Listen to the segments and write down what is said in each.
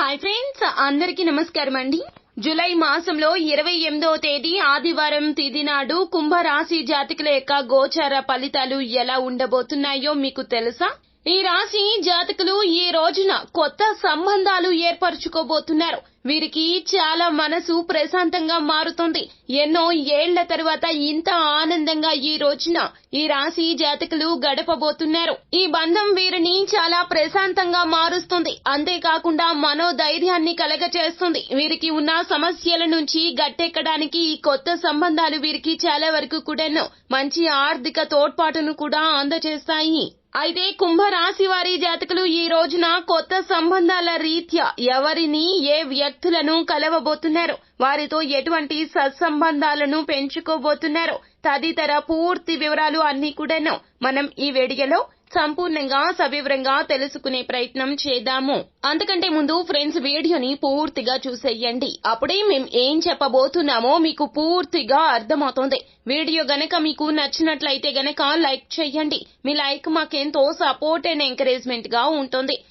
Hi friends అందరికీ నమస్కారం అండి. జూలై మాసంలో ఇరవై ఎనిమిదవ తేదీ ఆదివారం తేదీ నాడు కుంభరాశి జాతకుల యొక్క గోచార ఫలితాలు ఎలా ఉండబోతున్నాయో మీకు తెలుసా? ఈ రాశి జాతకులు ఈ రోజున కొత్త సంబంధాలు ఏర్పరచుకోబోతున్నారు. వీరికి చాలా మనసు ప్రశాంతంగా మారుతుంది. ఎన్నో ఏళ్ళ తరువాత ఇంత ఆనందంగా ఈ రోజున ఈ రాశి జాతకులు గడపబోతున్నారు. ఈ బంధం వీరిని చాలా ప్రశాంతంగా మారుస్తుంది. అంతేకాకుండా మనోధైర్యాన్ని కలగచేస్తుంది. వీరికి ఉన్న సమస్యల నుంచి గట్టెక్కడానికి ఈ కొత్త సంబంధాలు వీరికి చాలా వరకు కూడాను మంచి ఆర్థిక తోడ్పాటును కూడా అందజేస్తాయి అయితే కుంభరాశి వారి జాతకులు ఈ రోజున కొత్త సంబంధాల రీత్యా ఎవరిని ఏ వ్యక్తులను కలవబోతున్నారు. వారితో ఎటువంటి సత్సంబంధాలను పెంచుకోబోతున్నారు. తదితర పూర్తి వివరాలు అన్ని కూడాను మనం ఈ వేడియలో సంపూర్ణంగా సవివరంగా తెలుసుకునే ప్రయత్నం చేద్దాము. అంతకంటే ముందు ఫ్రెండ్స్ వీడియోని పూర్తిగా చూసేయండి. అప్పుడే మేం ఏం చెప్పబోతున్నామో మీకు పూర్తిగా అర్థమవుతుంది. వీడియో గనక మీకు నచ్చినట్లయితే గనక లైక్ చేయండి. మీ లైక్ మాకెంతో సపోర్ట్ అండ్ ఎంకరేజ్మెంట్గా ఉంటుంది.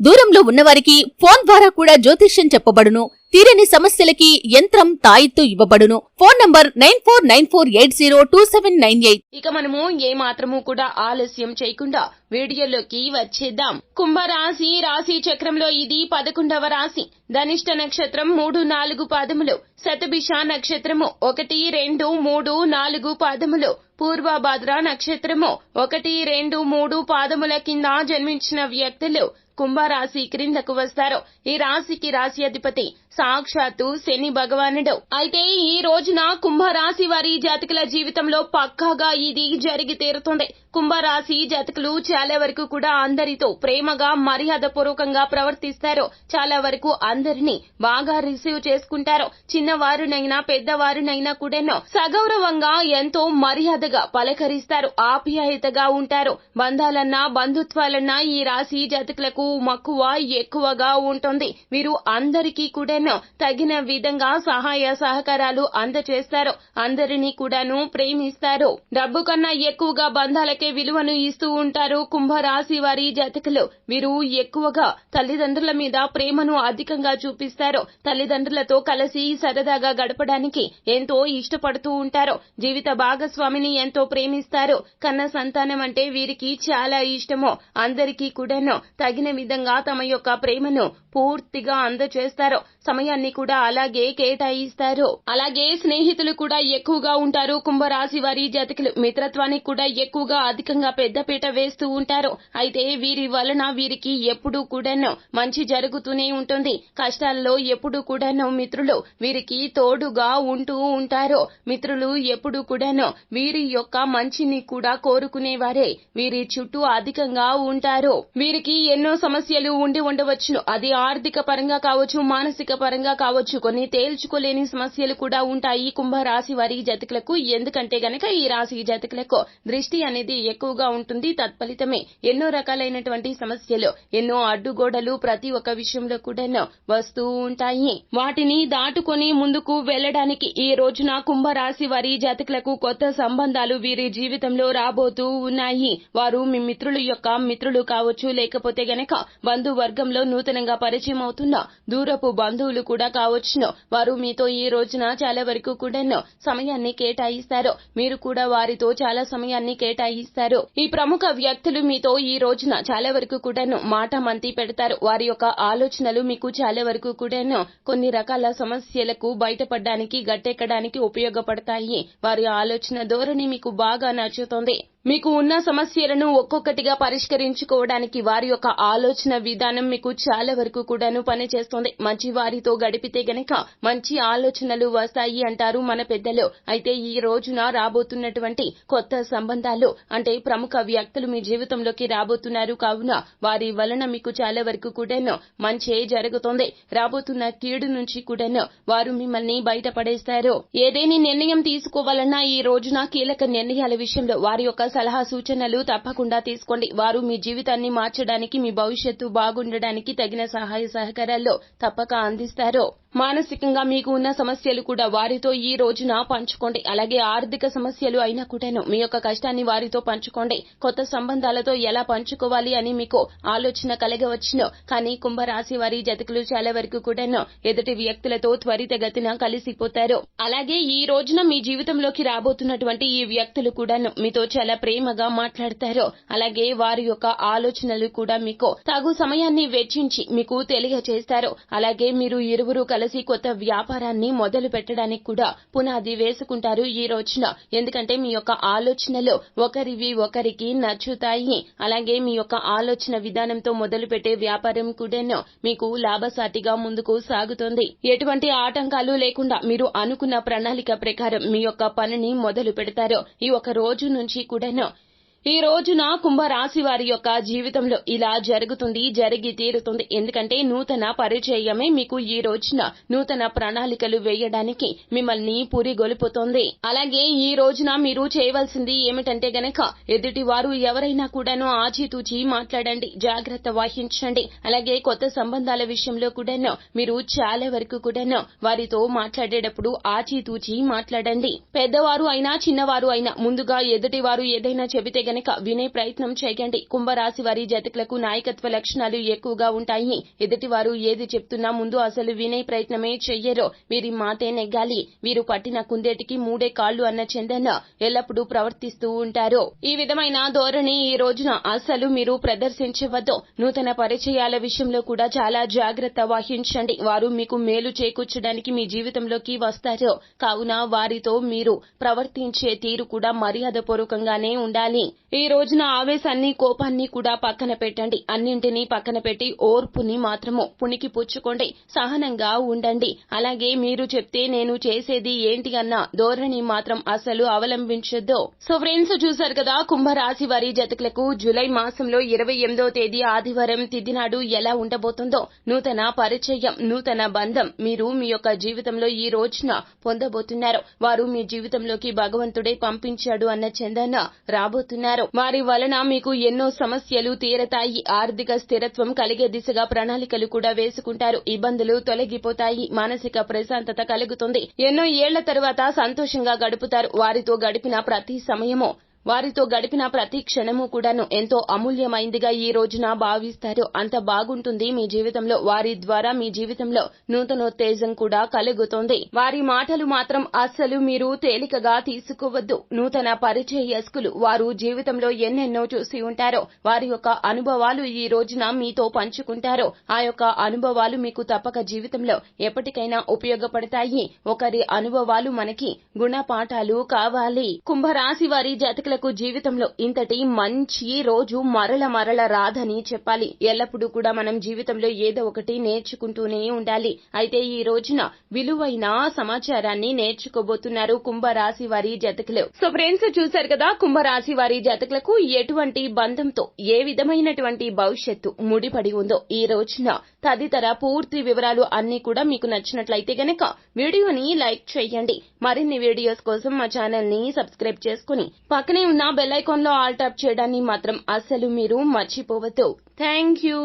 దూరంలో ఉన్నవారికి ఫోన్ ద్వారా కూడా జ్యోతిష్యం చెప్పబడును. తీరని సమస్యలకి యంత్రం తాయిత్తు ఇవ్వబడును. Phone number nine four nine four eight zero two seven nine eight. ఇక మనము ఏ మాత్రము కూడా ఆలస్యం చేయకుండా వీడియోలోకి వచ్చేద్దాం. కుంభరాశి రాశి చక్రంలో ఇది పదకొండవ రాశి. ధనిష్ట నక్షత్రం మూడు నాలుగు పాదములు. శతభిష నక్షత్రము ఒకటి రెండు మూడు నాలుగు పాదములు. పూర్వభద్ర నక్షత్రము ఒకటి రెండు మూడు పాదముల కింద జన్మించిన వ్యక్తులు. కుంభరాశి క్రిందకు వస్తారు. ఈ రాశికి రాశి అధిపతి సాక్షాత్తు శని భగవానుడు. అయితే ఈ రోజున కుంభరాశి వారి జాతకుల జీవితంలో పక్కాగా ఇది జరిగి తీరుతుంది. కుంభరాశి జాతకులు చాలా వరకు కూడా అందరితో ప్రేమగా మర్యాద పూర్వకంగా ప్రవర్తిస్తారు. చాలా వరకు అందరినీ బాగా రిసీవ్ చేసుకుంటారు. చిన్నవారునైనా పెద్దవారునైనా కూడాను సగౌరవంగా ఎంతో మర్యాదగా పలకరిస్తారు. ఆప్యాయతగా ఉంటారు. బంధాలన్నా బంధుత్వాలన్నా ఈ రాశి జాతకులకు మక్కువ ఎక్కువగా ఉంటుంది. వీరు అందరికీ కూడా కూడాను తగిన విధంగా సహాయ సహకారాలు అందచేస్తారు. అందరినీ కూడాను ప్రేమిస్తారు. డబ్బు కన్నా ఎక్కువగా బంధాలకే విలువను ఇస్తూ ఉంటారు కుంభరాశి వారి జాతకులు. వీరు ఎక్కువగా తల్లిదండ్రుల మీద ప్రేమను అధికంగా చూపిస్తారు. తల్లిదండ్రులతో కలిసి సరదాగా గడపడానికి ఎంతో ఇష్టపడుతూ ఉంటారు. జీవిత భాగస్వామిని ఎంతో ప్రేమిస్తారు. కన్న సంతానం అంటే వీరికి చాలా ఇష్టము. అందరికీ కూడాను తగిన విధంగా తమ యొక్క ప్రేమను పూర్తిగా అందచేస్తారు సమయాన్ని కూడా అలాగే కేటాయిస్తారు. అలాగే స్నేహితులు కూడా ఎక్కువగా ఉంటారు. కుంభరాశి వారి జాతకులు మిత్రత్వానికి కూడా ఎక్కువగా అధికంగా పెద్దపీట వేస్తూ ఉంటారు. అయితే వీరి వలన వీరికి ఎప్పుడూ కూడాను మంచి జరుగుతూనే ఉంటుంది. కష్టాల్లో ఎప్పుడు కూడాను మిత్రులు వీరికి తోడుగా ఉంటూ ఉంటారు. మిత్రులు ఎప్పుడు కూడాను వీరి యొక్క మంచిని కూడా కోరుకునేవారే. వీరి చుట్టూ అధికంగా ఉంటారు. వీరికి ఎన్నో సమస్యలు ఉండి ఉండవచ్చును. అది ఆర్థిక పరంగా కావచ్చు మానసిక పరంగా కావచ్చు కొన్ని తేల్చుకోలేని సమస్యలు కూడా ఉంటాయి. కుంభరాశి వారి జాతకులకు. ఎందుకంటే గనక ఈ రాశి జాతకులకు దృష్టి అనేది ఎక్కువగా ఉంటుంది. తత్ఫలితమే ఎన్నో రకాలైనటువంటి సమస్యలు ఎన్నో అడ్డుగోడలు ప్రతి ఒక్క విషయంలో కూడా వస్తూ ఉంటాయి. వాటిని దాటుకొని ముందుకు వెళ్ళడానికి ఈ రోజున కుంభరాశి వారి జాతకులకు కొత్త సంబంధాలు వీరి జీవితంలో రాబోతూ ఉన్నాయి. వారు మీ మిత్రుల యొక్క మిత్రులు కావచ్చు లేకపోతే గనక బంధువర్గంలో నూతనంగా పరిచయం అవుతున్న దూరపు బంధువులు కూడా కావచ్చును. వారు మీతో ఈ రోజున చాలా వరకు కూడాను సమయాన్ని కేటాయిస్తారు. మీరు కూడా వారితో చాలా సమయాన్ని కేటాయిస్తారు. ఈ ప్రముఖ వ్యక్తులు మీతో ఈ రోజున చాలా వరకు కూడాను మాట మంతి పెడతారు. వారి యొక్క ఆలోచనలు మీకు చాలా వరకు కూడాను కొన్ని రకాల సమస్యలకు బయటపడడానికి గట్టెక్కడానికి ఉపయోగపడతాయి. వారి ఆలోచన ధోరణి మీకు బాగా నచ్చుతుంది. మీకు ఉన్న సమస్యలను ఒక్కొక్కటిగా పరిష్కరించుకోవడానికి వారి యొక్క ఆలోచన విధానం మీకు చాలా వరకు కూడాను పనిచేస్తుంది. మంచి వారితో గడిపితే గనక మంచి ఆలోచనలు వస్తాయి అంటారు మన పెద్దలు. అయితే ఈ రోజున రాబోతున్నటువంటి కొత్త సంబంధాలు అంటే ప్రముఖ వ్యక్తులు మీ జీవితంలోకి రాబోతున్నారు కావున వారి వలన మీకు చాలా వరకు కూడాను మంచి జరుగుతుంది. రాబోతున్న కీడు నుంచి కూడాను వారు మిమ్మల్ని బయటపడేస్తారు. ఏదేని నిర్ణయం తీసుకోవాలన్నా ఈ రోజున కీలక నిర్ణయాల విషయంలో వారి యొక్క సలహా సూచనలు తప్పకుండా తీసుకోండి. వారు మీ జీవితాన్ని మార్చడానికి మీ భవిష్యత్తు బాగుండడానికి తగిన సహాయ సహకారాల్లో తప్పక అందిస్తారు. మానసికంగా మీకు ఉన్న సమస్యలు కూడా వారితో ఈ రోజున పంచుకోండి. అలాగే ఆర్థిక సమస్యలు అయినా కూడాను మీ యొక్క కష్టాన్ని వారితో పంచుకోండి. కొత్త సంబంధాలతో ఎలా పంచుకోవాలి అని మీకు ఆలోచన కలగవచ్చును. కానీ కుంభరాశి వారి జతకులు చాలా వరకు కూడాను ఎదుటి వ్యక్తులతో త్వరితగతిన కలిసిపోతారు. అలాగే ఈ రోజున మీ జీవితంలోకి రాబోతున్నటువంటి ఈ వ్యక్తులు కూడాను మీతో చాలా ప్రేమగా మాట్లాడతారు. అలాగే వారి యొక్క ఆలోచనలు కూడా మీకు తగు సమయాన్ని వెచ్చించి మీకు తెలియజేస్తారు అలాగే మీరు ఇరువురు కలిసి కొత్త వ్యాపారాన్ని మొదలు పెట్టడానికి కూడా పునాది వేసుకుంటారు ఈ రోజున. ఎందుకంటే మీ యొక్క ఆలోచనలు ఒకరివి ఒకరికి నచ్చుతాయి. అలాగే మీ యొక్క ఆలోచన విధానంతో మొదలు పెట్టే వ్యాపారం కూడాను మీకు లాభసాటిగా ముందుకు సాగుతుంది. ఎటువంటి ఆటంకాలు లేకుండా మీరు అనుకున్న ప్రణాళిక ప్రకారం మీ యొక్క పనిని మొదలు పెడతారు. ఈ ఒక రోజు నుంచి కూడాను ఈ రోజున కుంభరాశి వారి యొక్క జీవితంలో ఇలా జరుగుతుంది జరిగి తీరుతుంది. ఎందుకంటే నూతన పరిచయమే మీకు ఈ రోజున నూతన ప్రణాళికలు వేయడానికి మిమ్మల్ని పురిగొలుపుతోంది. అలాగే ఈ రోజున మీరు చేయవలసింది ఏమిటంటే గనక ఎదుటి వారు ఎవరైనా కూడాను ఆచితూచి మాట్లాడండి జాగ్రత్త వహించండి. అలాగే కొత్త సంబంధాల విషయంలో కూడాను మీరు చాలా వరకు కూడాను వారితో మాట్లాడేటప్పుడు ఆచితూచి మాట్లాడండి. పెద్దవారు అయినా చిన్నవారు అయినా ముందుగా ఎదుటి వారు ఏదైనా చెబితే గనక వినే ప్రయత్నం చేయండి. కుంభరాశి వారి జాతకులకు నాయకత్వ లక్షణాలు ఎక్కువగా ఉంటాయి. ఎదుటివారు ఏది చెప్తున్నా ముందు అసలు వినే ప్రయత్నమే చెయ్యరో. వీరి మాటే నెగ్గాలి. వీరు పట్టిన కుందేటికి మూడే కాళ్ళు అన్న చందన ఎల్లప్పుడూ ప్రవర్తిస్తూ ఉంటారు. ఈ విధమైన ధోరణి ఈ రోజున అసలు మీరు ప్రదర్శించవద్దు. నూతన పరిచయాల విషయంలో కూడా చాలా జాగ్రత్త వహించండి. వారు మీకు మేలు చేకూర్చడానికి మీ జీవితంలోకి వస్తారు. కావున వారితో మీరు ప్రవర్తించే తీరు కూడా మర్యాదపూర్వకంగానే ఉండాలి. ఈ రోజున ఆవేశాన్ని కోపాన్ని కూడా పక్కన పెట్టండి. అన్నింటినీ పక్కన పెట్టి ఓర్పుని మాత్రము పునికి పుచ్చుకోండి. సహనంగా ఉండండి. అలాగే మీరు చెప్తే నేను చేసేది ఏంటి అన్న ధోరణి మాత్రం అసలు అవలంబించొద్దు. సో ఫ్రెండ్స్ చూసారు కదా కుంభరాశి వారి జతకులకు జూలై మాసంలో ఇరవై ఎనిమిదో తేదీ ఆదివారం తిథినాడు ఎలా ఉండబోతుందో నూతన పరిచయం నూతన బంధం మీరు మీ యొక్క జీవితంలో ఈ రోజున పొందబోతున్నారు. వారు మీ జీవితంలోకి భగవంతుడే పంపించాడు అన్న చందన రాబోతున్నారు. వారి వలన మీకు ఎన్నో సమస్యలు తీరతాయి. ఆర్థిక స్థిరత్వం కలిగే దిశగా ప్రణాళికలు కూడా వేసుకుంటారు. ఇబ్బందులు తొలగిపోతాయి. మానసిక ప్రశాంతత కలుగుతుంది. ఎన్నో ఏళ్ళ తరువాత సంతోషంగా గడుపుతారు. వారితో గడిపిన ప్రతి సమయము వారితో గడిపిన ప్రతి క్షణము కూడాను ఎంతో అమూల్యమైందిగా ఈ రోజున భావిస్తారు. అంత బాగుంటుంది మీ జీవితంలో. వారి ద్వారా మీ జీవితంలో నూతనోత్తేజం కూడా కలుగుతుంది. వారి మాటలు మాత్రం అస్సలు మీరు తేలికగా తీసుకోవద్దు. నూతన పరిచయస్కులు వారు జీవితంలో ఎన్నెన్నో చూసి ఉంటారో వారి యొక్క అనుభవాలు ఈ రోజున మీతో పంచుకుంటారో ఆ యొక్క అనుభవాలు మీకు తప్పక జీవితంలో ఎప్పటికైనా ఉపయోగపడతాయి. ఒకరి అనుభవాలు మనకి గుణపాఠాలు కావాలి. కుంభరాశి వారి ప్రేక్షకులకు జీవితంలో ఇంతటి మంచి రోజు మరల మరల రాదని చెప్పాలి. ఎల్లప్పుడూ కూడా మనం జీవితంలో ఏదో ఒకటి నేర్చుకుంటూనే ఉండాలి. అయితే ఈ రోజున విలువైన సమాచారాన్ని నేర్చుకోబోతున్నారు కుంభరాశి వారి జతకులు. సో ఫ్రెండ్స్ చూశారు కదా కుంభరాశి వారి జతకులకు ఎటువంటి బంధంతో ఏ విధమైనటువంటి భవిష్యత్తు ముడిపడి ఉందో ఈ రోజున తదితర పూర్తి వివరాలు అన్ని కూడా మీకు నచ్చినట్లయితే గనక వీడియోని లైక్ చేయండి. మరిన్ని వీడియోస్ కోసం మా ఛానల్ని సబ్స్క్రైబ్ చేసుకుని పక్కనే ఉన్న బెల్ ఐకాన్లో ఆల్ టాప్ చేయడాన్ని మాత్రం అస్సలు మీరు మర్చిపోవద్దు. Thank you.